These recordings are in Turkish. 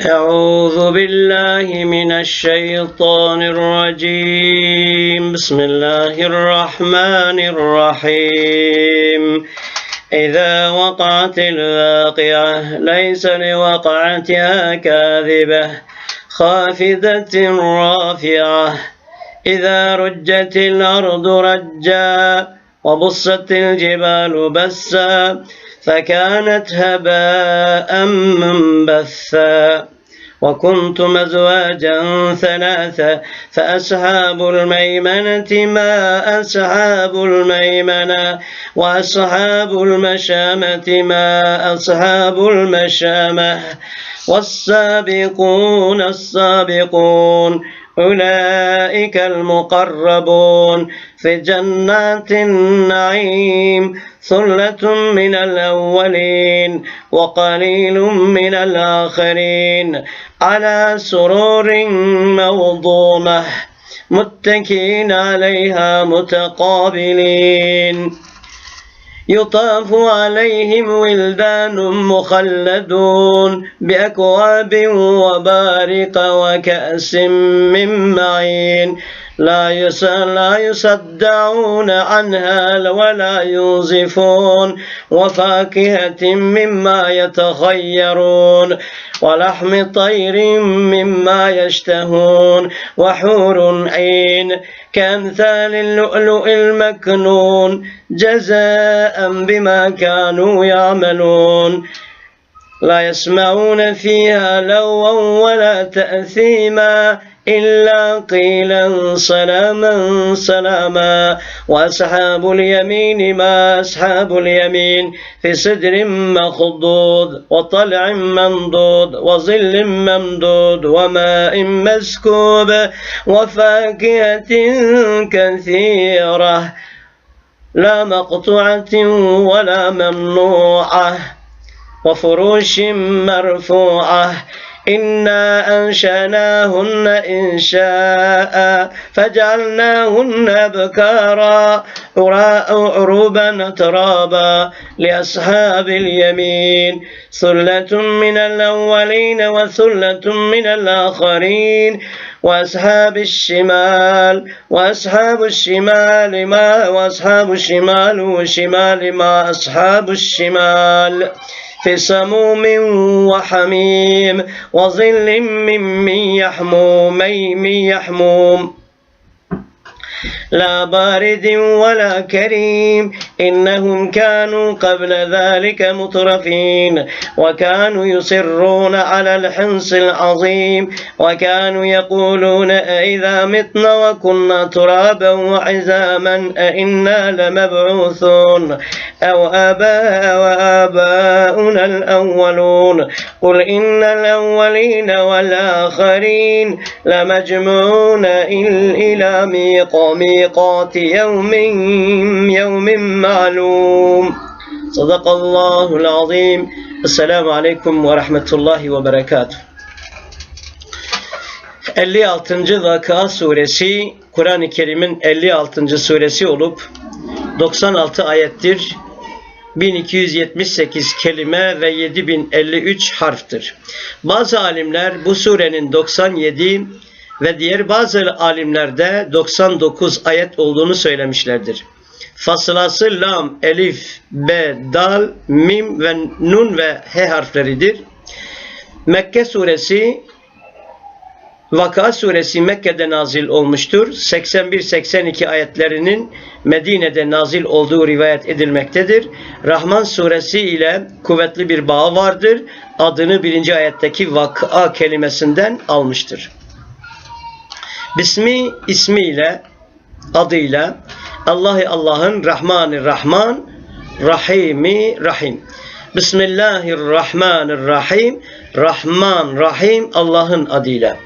أعوذ بالله من الشيطان الرجيم. بسم الله الرحمن الرحيم. إذا وقعت الواقعة ليس لوقعتها كاذبة. خافضة رافعة. إذا رجت الأرض رجا وبصت الجبال بسا. فكانت هباء منبثا. وكنتم أزواجا ثلاثة فأصحاب الميمنة ما أصحاب الميمنة وأصحاب المشامة ما أصحاب المشامة. والسابقون السابقون أولئك المقربون. في جنات النعيم ثلة من الأولين وقليل من الآخرين على سرور موضونة متكئين عليها متقابلين. يطاف عليهم ولدان مخلدون بأكواب وبارق وكأس من معين لا لا يصدعون عنها ولا ينزفون وفاكهة مما يتخيرون ولحم طير مما يشتهون وحور عين كأمثال اللؤلؤ المكنون جزاء بما كانوا يعملون لا يسمعون فيها لغوا ولا تأثيما إلا قيلا سلاما سلاما. وأصحاب اليمين ما أصحاب اليمين. في سدر مخضود وطلع منضود وظل ممدود وماء مسكوب وفاكهة كثيرة. لا مقطوعة ولا ممنوعة وفروش مرفوعة. إنا أنشأناهن إنشاء فجعلناهن أبكارا عروبا ترابا لأصحاب اليمين ثلة من الأولين وثلة من الآخرين وأصحاب الشمال وأصحاب الشمال ما وأصحاب الشمال والشمال ما أصحاب الشمال في سموم وحميم وظل من يحموم من يحموم لا بارد ولا كريم إنهم كانوا قبل ذلك مترفين وكانوا يصرون على الحنص العظيم وكانوا يقولون أئذا متنا وكنا ترابا وعزاما أئنا لمبعوثون أو آباء وآباؤنا الأولون قل إن الأولين والآخرين لمجمعون إلى ميقات يوم يوم معلوم صدق الله العظيم السلام عليكم ورحمة الله وبركاته 56. Vaka suresi Kur'an-ı Kerim'in 56. suresi olup 96 ayettir. 1278 kelime ve 7053 harftir. Bazı alimler bu surenin 97 ve diğer bazı alimlerde 99 ayet olduğunu söylemişlerdir. Fasılası lam, elif, be, dal, mim ve nun ve he harfleridir. Mekke suresi Vaka suresi Mekke'de nazil olmuştur. 81-82 ayetlerinin Medine'de nazil olduğu rivayet edilmektedir. Rahman suresi ile kuvvetli bir bağı vardır. Adını birinci ayetteki vaka kelimesinden almıştır. Bismi ismiyle adıyla Allah'ı Allah'ın Rahmanı Rahman Rahimi Rahim. Bismillahirrahmanirrahim. Rahman Rahim Allah'ın adıyla.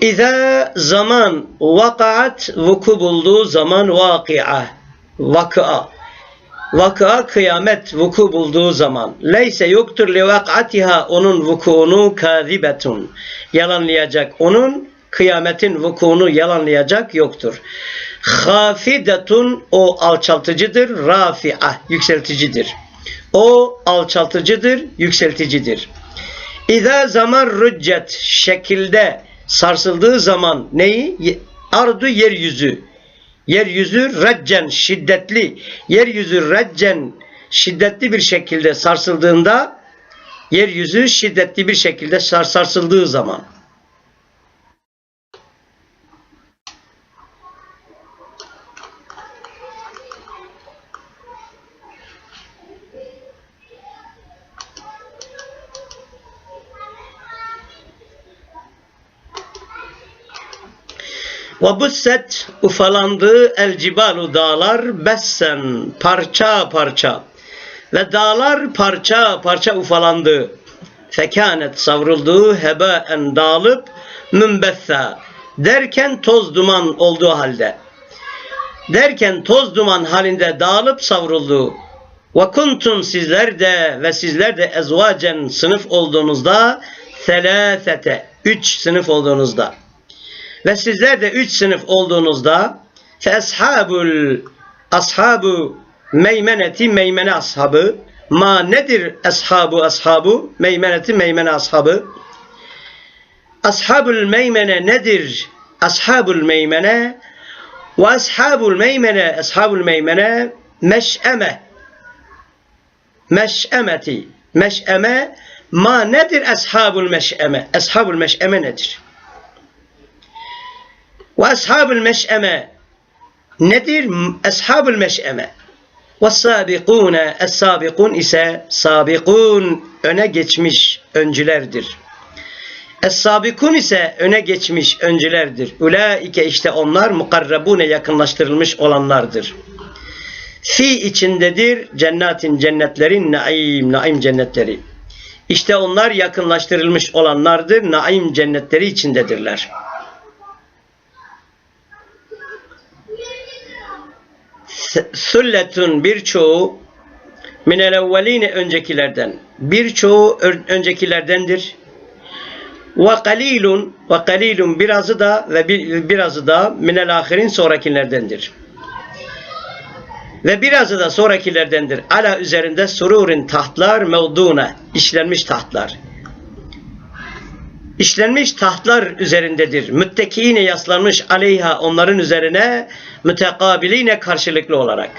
İza zaman vakaat vuku bulduğu zaman vakia vakıa vakıa kıyamet vuku bulduğu zaman leyse yoktur li vakatiha onun vukuunu kazibetun yalanlayacak onun kıyametin vukuunu yalanlayacak yoktur. Hafidetun o alçaltıcıdır, rafi'a yükselticidir. O alçaltıcıdır, yükselticidir. İza zaman rüccet şekilde sarsıldığı zaman neyi? Ardu yeryüzü. Yeryüzü reccen şiddetli. Yeryüzü reccen şiddetli bir şekilde sarsıldığında yeryüzü şiddetli bir şekilde sarsıldığı zaman Ve busset ufalandı el cibalu dağlar bessen parça parça ve dağlar parça parça ufalandı. Fekanet savruldu hebaen dağılıp mümbetha derken toz duman olduğu halde. Derken toz duman halinde dağılıp savruldu. Ve kuntum sizler de ve sizler de ezvacen sınıf olduğunuzda selâsete üç sınıf olduğunuzda ve sizler de üç sınıf olduğunuzda fe ashabul ashabu meymeneti meymene ashabı. Ma nedir ashabu ashabu? Meymeneti meymene ashabı. Ashabul meymene nedir? Ashabul meymene. Ve ashabul meymene ashabul meymene meş'eme meş'emeti meş'eme ma nedir ashabul meş'eme ashabul meş'eme nedir ve ashabul meş'eme nedir? Ashabul meş'eme. Ve sabikune es-sabikun ise sabikun öne geçmiş öncülerdir. Es-sabikun ise öne geçmiş öncülerdir. Ulaike işte onlar mukarrabune yakınlaştırılmış olanlardır. Fi içindedir cennetin cennetlerin naim naim cennetleri. İşte onlar yakınlaştırılmış olanlardır. Naim cennetleri içindedirler. Sülletun birçoğu minel evveline öncekilerden birçoğu öncekilerdendir. Ve kalilun ve kalilun birazı da ve bir, birazı da minel ahirin sonrakilerdendir. Ve birazı da sonrakilerdendir. Ala üzerinde sururin tahtlar mevduna işlenmiş tahtlar işlenmiş tahtlar üzerindedir. Müttekiine yaslanmış aleyha onların üzerine mütekabiline karşılıklı olarak.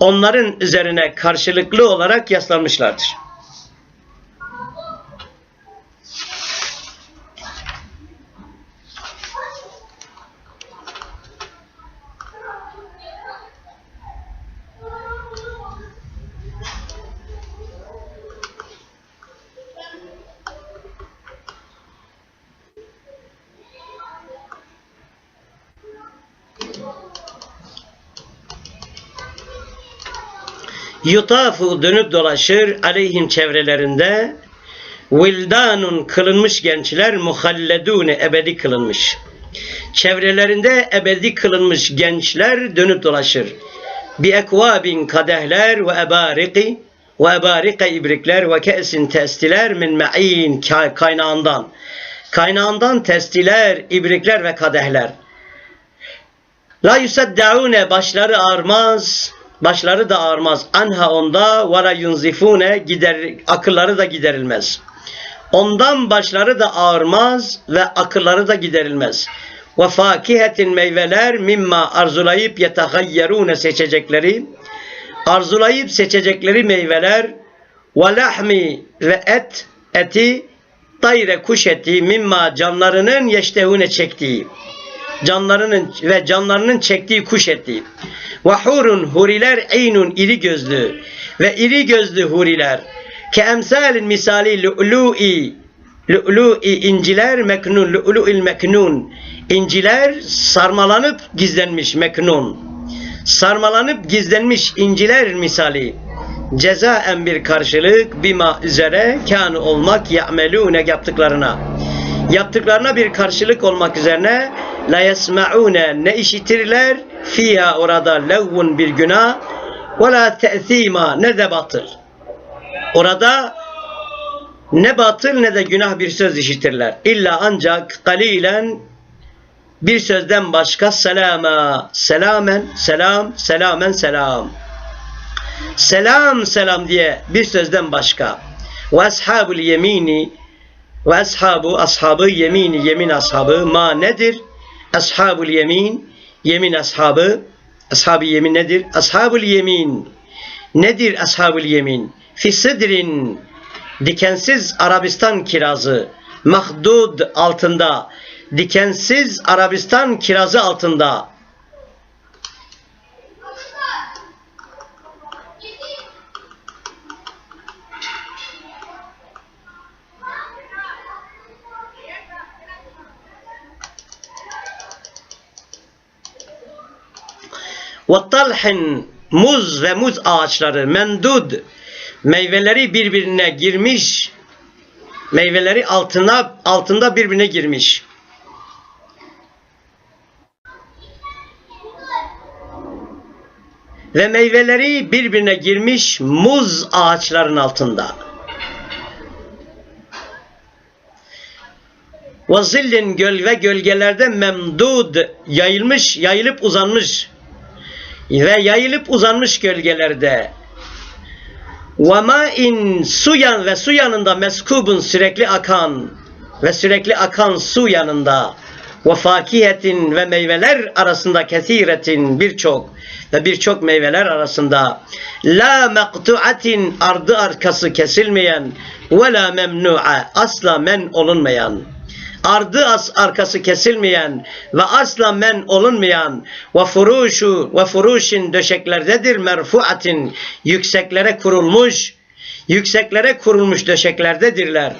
Onların üzerine karşılıklı olarak yaslanmışlardır. Yutafu dönüp dolaşır aleyhim çevrelerinde vildanun kılınmış gençler muhalledune ebedi kılınmış. Çevrelerinde ebedi kılınmış gençler dönüp dolaşır. Bi ekvabin kadehler ve ebariki ve ebarika ibrikler ve kesin testiler min ma'in kaynağından. Kaynağından testiler, ibrikler ve kadehler. La yusaddaune başları ağrmaz, başları da ağrmaz. Anha onda ve la yunzifune gider akılları da giderilmez. Ondan başları da ağrmaz ve akılları da giderilmez. Ve fakihetin meyveler mimma arzulayıp yetehayyerune seçecekleri arzulayıp seçecekleri meyveler ve lahmi ve et eti tayre kuş eti mimma canlarının yeştehune çektiği canlarının ve canlarının çektiği kuş eti. Ve hurun huriler eynun iri gözlü ve iri gözlü huriler. Ke emsalin misali lu'lu'i lu'lu'i inciler meknun lu'lu'il meknun. İnciler sarmalanıp gizlenmiş meknun. Sarmalanıp gizlenmiş inciler misali. Cezaen bir karşılık bima üzere kânı olmak ya'melûne yaptıklarına. Yaptıklarına bir karşılık olmak üzerine la yesma'une ne işitirler fiha orada levvun bir günah ve la te'thima ne de batıl. Orada ne batıl ne de günah bir söz işitirler. İlla ancak kalilen bir sözden başka selama, selamen, selam, selamen, selam. Selam, selam diye bir sözden başka. Ve ashabul yemini Ve ashabu ashabı yemini yemin ashabı ma nedir? Ashabul yemin yemin ashabı ashabı yemin nedir? Ashabul yemin nedir ashabul yemin? Fi sidrin dikensiz Arabistan kirazı mahdud altında dikensiz Arabistan kirazı altında ve talhin muz ve muz ağaçları mendud meyveleri birbirine girmiş meyveleri altına altında birbirine girmiş. Ve meyveleri birbirine girmiş muz ağaçların altında. Ve zillin göl ve gölgelerde memdud yayılmış, yayılıp uzanmış ve yayılıp uzanmış gölgelerde. ve ma'in su yan ve su yanında meskubun sürekli akan. Ve sürekli akan su yanında. Ve fakihetin ve meyveler arasında kesiretin birçok ve birçok meyveler arasında. La mektuatin ardı arkası kesilmeyen. Ve la memnu'a asla men olunmayan ardı as arkası kesilmeyen ve asla men olunmayan ve furuşu ve furuşin döşeklerdedir merfuatin yükseklere kurulmuş yükseklere kurulmuş döşeklerdedirler.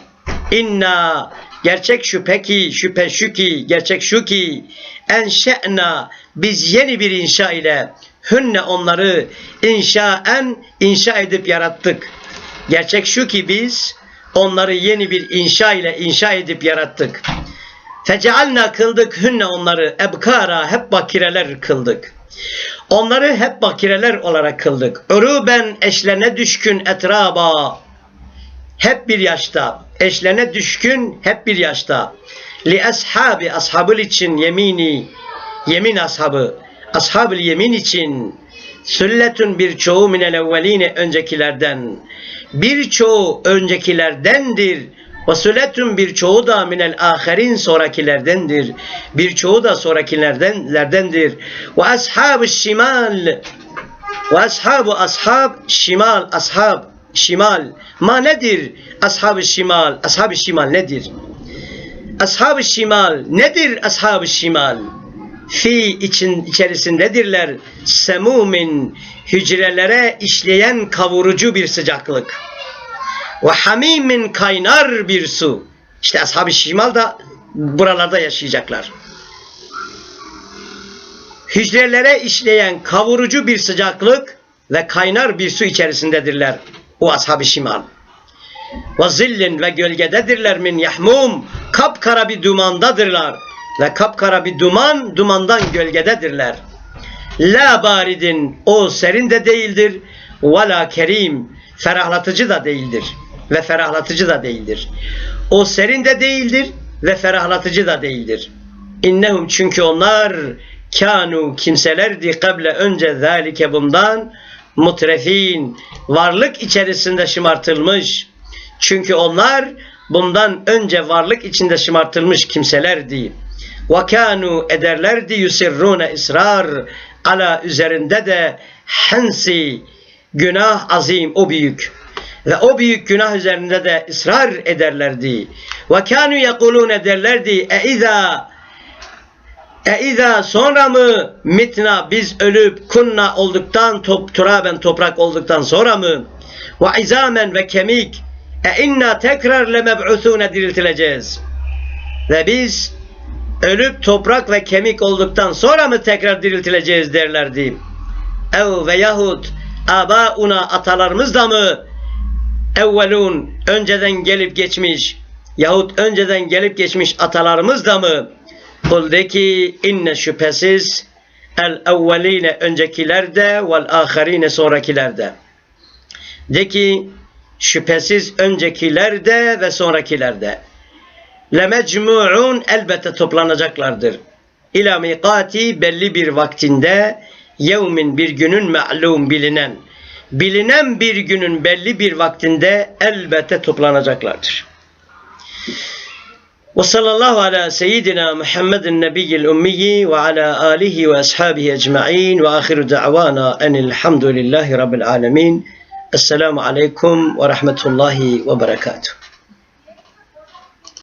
İnna gerçek şüphe ki şüphe şu ki gerçek şu ki enşe'na biz yeni bir inşa ile hünne onları inşaen inşa edip yarattık. Gerçek şu ki biz onları yeni bir inşa ile inşa edip yarattık. Fecealna kıldık hünne onları ebkara hep bakireler kıldık. Onları hep bakireler olarak kıldık. Uruben eşlerine düşkün etraba hep bir yaşta. Eşlerine düşkün hep bir yaşta. Li ashabi ashabul için yemini yemin ashabı ashabul yemin için sülletun birçoğu minel evveline öncekilerden birçoğu öncekilerdendir. Ve sületün birçoğu da minel aherin sonrakilerdendir. Birçoğu da sonrakilerdendir. Ve ashab şimal ve ashabu ashab şimal ashab şimal ma nedir? Ashab-ı şimal ashab-ı şimal nedir? Ashab-ı şimal nedir ashab-ı şimal? Fi için içerisindedirler semumin hücrelere işleyen kavurucu bir sıcaklık. Ve hamimin kaynar bir su. İşte ashab-ı şimal da buralarda yaşayacaklar. Hücrelere işleyen kavurucu bir sıcaklık ve kaynar bir su içerisindedirler. O ashab-ı şimal. Ve zillin ve gölgededirler min yahmum. Kapkara bir dumandadırlar. Ve kapkara bir duman, dumandan gölgededirler. La baridin, o serin de değildir. Ve la kerim, ferahlatıcı da değildir. Ve ferahlatıcı da değildir. O serin de değildir ve ferahlatıcı da değildir. İnnehum çünkü onlar kanu kimselerdi kable önce zalike bundan mutrefin varlık içerisinde şımartılmış. Çünkü onlar bundan önce varlık içinde şımartılmış kimselerdi. Kanu ederlerdi yusirrune ısrar ala üzerinde de hensi günah azim o büyük ve o büyük günah üzerinde de ısrar ederlerdi. Ve kanu yekulun ederlerdi e iza e iza sonra mı mitna biz ölüp kunna olduktan top, turaben toprak olduktan sonra mı ve izamen ve kemik e inna tekrar lemeb'usune diriltileceğiz. Ve biz ölüp toprak ve kemik olduktan sonra mı tekrar diriltileceğiz derlerdi. Ev ve yahut abauna atalarımız da mı evvelun önceden gelip geçmiş yahut önceden gelip geçmiş atalarımız da mı Kul ki inne şüphesiz el evveline öncekilerde vel ahirine sonrakilerde. De ki şüphesiz öncekilerde ve sonrakilerde lemecmu'un elbette toplanacaklardır. İla mikati belli bir vaktinde yevmin bir günün ma'lum bilinen bilinen bir günün belli bir vaktinde elbette toplanacaklardır. Ve sallallahu ala seyyidina Muhammedin nebiyyil ummiyi ve ala alihi ve ashabihi ecma'in ve ahiru da'vana enilhamdülillahi rabbil alemin. Esselamu aleyküm ve rahmetullahi ve berekatuhu.